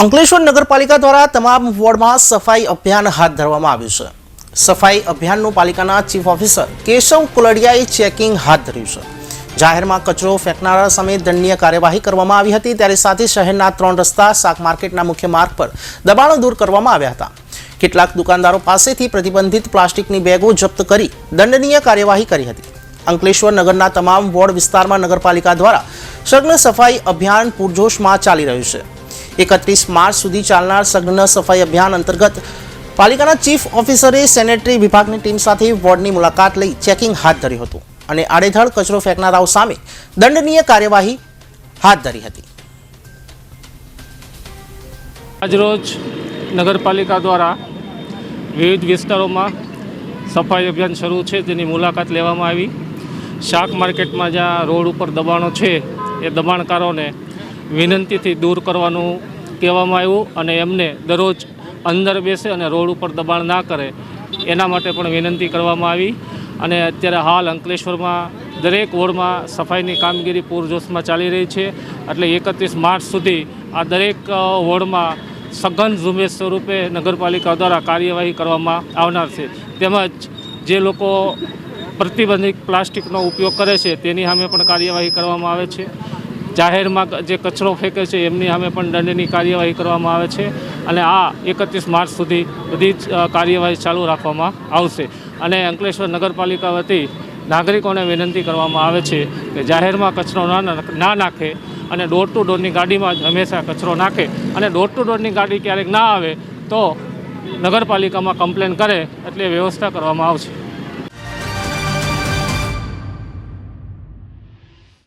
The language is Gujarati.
અંકલેશ્વર નગરપાલિકા દ્વારા તમામ વોર્ડમાં સફાઈ અભિયાન હાથ ધરવામાં આવ્યું છે. સફાઈ અભિયાનનું પાલિકાના ચીફ ઓફિસર કેશવ કુલડિયાએ ચેકિંગ હાથ ધર્યું છે. જાહેરમાં કચરો ફેંકનારા સામે દંડનીય કાર્યવાહી કરવામાં આવી હતી ત્યારે સાથે શહેરના ત્રણ રસ્તા, શાક માર્કેટના મુખ્ય માર્ગ પર દબાણો દૂર કરવામાં આવ્યા હતા. કેટલાક દુકાનદારો પાસેથી પ્રતિબંધિત પ્લાસ્ટિકની બેગો જપ્ત કરી દંડનીય કાર્યવાહી કરી હતી. અંકલેશ્વર નગરના તમામ વોર્ડ વિસ્તારમાં નગરપાલિકા દ્વારા સઘન સફાઈ અભિયાન પૂરજોશમાં ચાલી રહ્યું છે. એકત્રીસ માર્ચ સુધી ચાલનાર સઘન સફાઈ અભિયાન અંતર્ગત પાલિકાના ચીફ ઓફિસરે સેનેટરી વિભાગની ટીમ સાથે વોર્ડની મુલાકાત લઈ ચેકિંગ હાથ ધર્યું હતું અને આડેધડ કચરો ફેંકનારાઓ સામે દંડનીય કાર્યવાહી હાથ ધરી હતી. આજરોજ નગરપાલિકા દ્વારા વિવિધ વિસ્તારોમાં સફાઈ અભિયાન શરૂ છે તેની મુલાકાત લેવામાં આવી. શાક માર્કેટમાં જ્યાં રોડ ઉપર દબાણો છે, એ દબાણકારોને વિનંતીથી દૂર કરવાનું કહેવામાં આવ્યું અને એમને દરરોજ અંદર બેસે અને રોડ ઉપર દબાણ ના કરે, એના માટે પણ વિનંતી કરવામાં આવી. અને અત્યારે હાલ અંકલેશ્વરમાં દરેક વોર્ડમાં સફાઈની કામગીરી પૂરજોશમાં ચાલી રહી છે. એટલે એકત્રીસ માર્ચ સુધી આ દરેક વોર્ડમાં સઘન ઝુંબેશ સ્વરૂપે નગરપાલિકા દ્વારા કાર્યવાહી કરવામાં આવનાર છે. તેમજ જે લોકો પ્રતિબંધિત પ્લાસ્ટિકનો ઉપયોગ કરે છે, તેની સામે પણ કાર્યવાહી કરવામાં આવે છે. જાહેરમાં જે કચરો ફેંકે છે, એમની સામે પણ દંડની કાર્યવાહી કરવામાં આવે છે અને આ એકત્રીસ માર્ચ સુધી બધી જ કાર્યવાહી ચાલુ રાખવામાં આવશે. અને અંકલેશ્વર નગરપાલિકા વતી નાગરિકોને વિનંતી કરવામાં આવે છે કે જાહેરમાં કચરો ના નાખે અને ડોર ટુ ડોરની ગાડીમાં જ હંમેશા કચરો નાખે અને ડોર ટુ ડોરની ગાડી ક્યારેક ના આવે તો નગરપાલિકામાં કમ્પ્લેન કરે એટલે વ્યવસ્થા કરવામાં આવશે.